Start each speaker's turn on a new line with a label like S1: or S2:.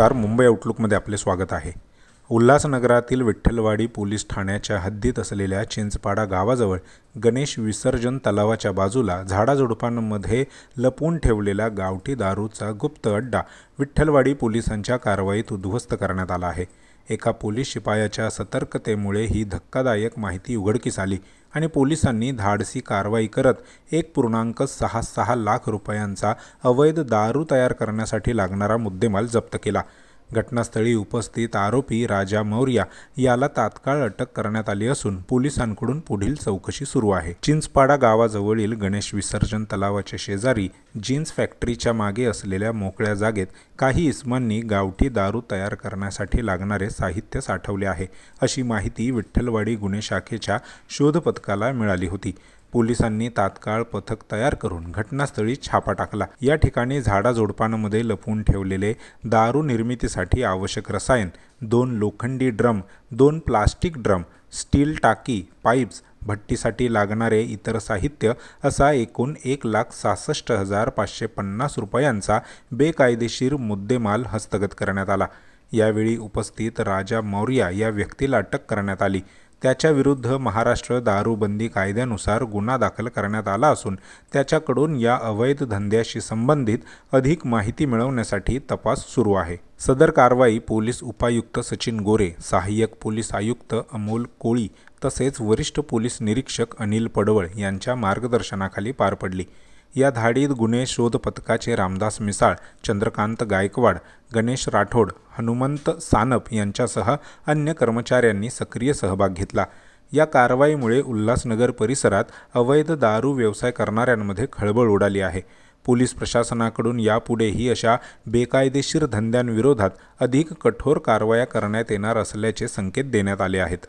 S1: नमस्कार मुंबई आउटलुकमध्ये आपले स्वागत आहे. उल्हासनगरातील विठ्ठलवाडी पोलीस ठाण्याच्या हद्दीत असलेल्या चिंचपाडा गावाजवळ गणेश विसर्जन तलावाच्या बाजूला झाडाझुडपांमध्ये लपवून ठेवलेला गावठी दारूचा गुप्त अड्डा विठ्ठलवाडी पोलिसांच्या कारवाईत उद्ध्वस्त करण्यात आला आहे. एका पोलीस शिपायाच्या सतर्कतेमुळे ही धक्कादायक माहिती उघडकीस आली आणि पोलिसांनी धाडसी कारवाई करत एक पूर्णांक सहा सहा लाख रुपयांचा अवैध दारू तयार करण्यासाठी लागणारा मुद्देमाल जप्त केला. घटनास्थळी उपस्थित आरोपी राजा मौर्या याला तात्काळ अटक करण्यात आली असून पोलिसांकडून पुढील चौकशी सुरू आहे. चिंचपाडा गावाजवळील गणेश विसर्जन तलावाच्या शेजारी जीन्स फॅक्टरीच्या मागे असलेल्या मोकळ्या जागेत काही इस्मांनी गावठी दारू तयार करण्यासाठी लागणारे साहित्य साठवले आहे. अशी माहिती विठ्ठलवाडी गुन्हे शाखेच्या शोध पथकाला मिळाली होती. पोलिसांनी तात्काळ पथक तयार करून घटनास्थळी छापा टाकला. या ठिकाणी झाडाझुडपांमध्ये लपवून ठेवलेले दारू निर्मितीसाठी आवश्यक रसायन दोन लोखंडी ड्रम दोन प्लास्टिक ड्रम स्टील टाकी पाईप्स भट्टीसाठी लागणारे इतर साहित्य असा एकूण एक लाख सहासष्ट हजार पाचशे पन्नास रुपयांचा बेकायदेशीर मुद्देमाल हस्तगत करण्यात आला. यावेळी उपस्थित राजा मौर्या या व्यक्तीला अटक करण्यात आली. त्याच्याविरुद्ध महाराष्ट्र दारूबंदी कायद्यानुसार गुन्हा दाखल करण्यात आला असून त्याच्याकडून या अवैध धंद्याशी संबंधित अधिक माहिती मिळवण्यासाठी तपास सुरू आहे. सदर कारवाई पोलीस उपायुक्त सचिन गोरे सहाय्यक पोलीस आयुक्त अमोल कोळी तसेच वरिष्ठ पोलीस निरीक्षक अनिल पडवळ यांच्या मार्गदर्शनाखाली पार पडली. या धाडीत गुन्हे शोध पथकाचे रामदास मिसाळ चंद्रकांत गायकवाड गणेश राठोड हनुमंत सानप यांच्यासह अन्य कर्मचाऱ्यांनी सक्रिय सहभाग घेतला. या कारवाईमुळे उल्हासनगर परिसरात अवैध दारू व्यवसाय करणाऱ्यांमध्ये खळबळ उडाली आहे. पोलीस प्रशासनाकडून यापुढेही अशा बेकायदेशीर धंद्यांविरोधात अधिक कठोर कारवाया करण्यात येणार असल्याचे संकेत देण्यात आले आहेत.